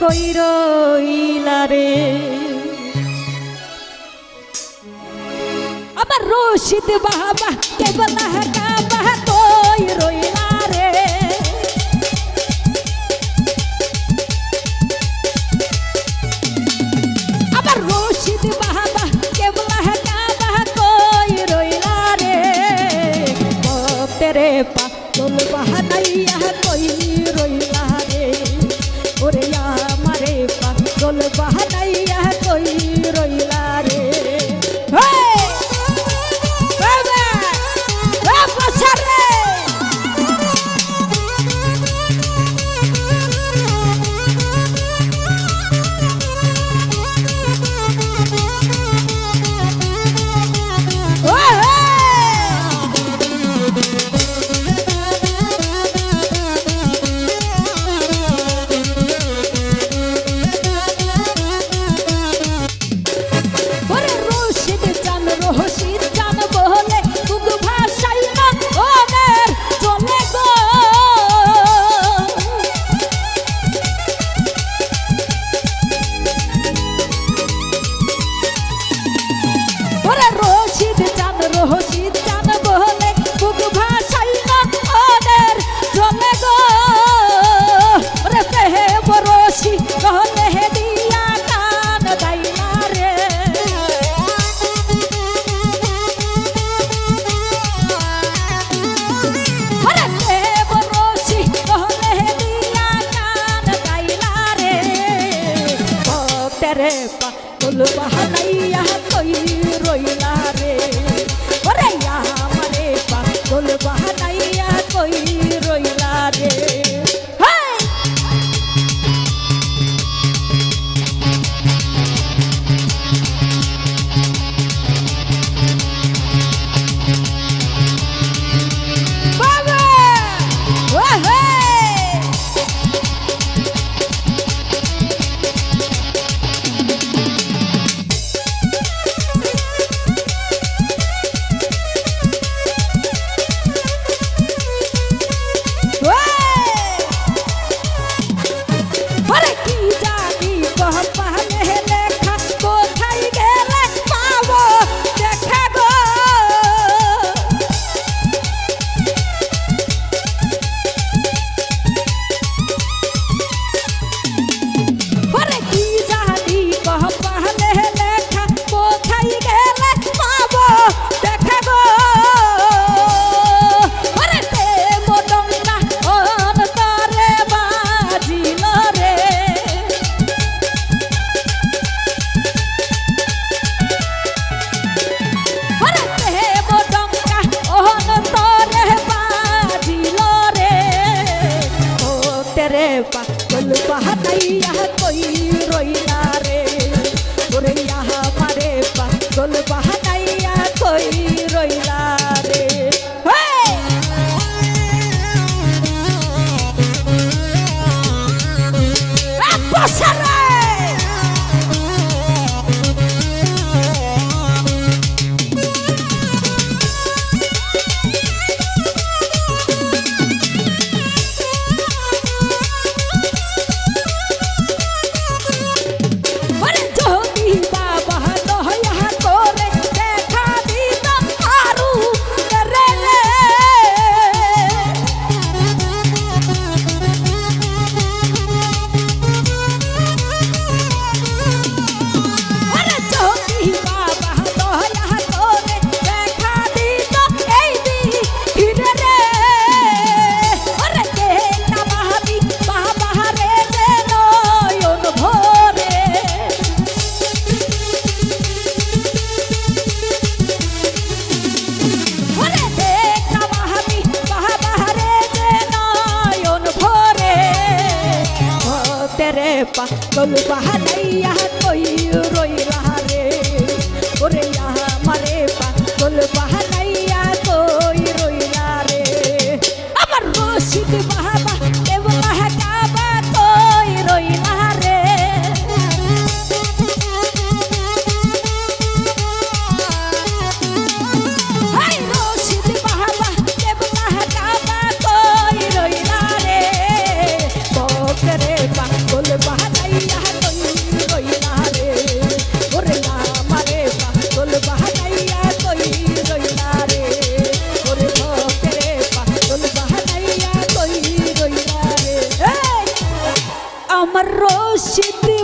কই রইলা রে? আমার রশিদ বাবা কেবল কাবা কই রইলা রইলা রে পাগল বাহালাইয়া কই রইলা রে? ওরে আমারে পাগল বাহাল বাবা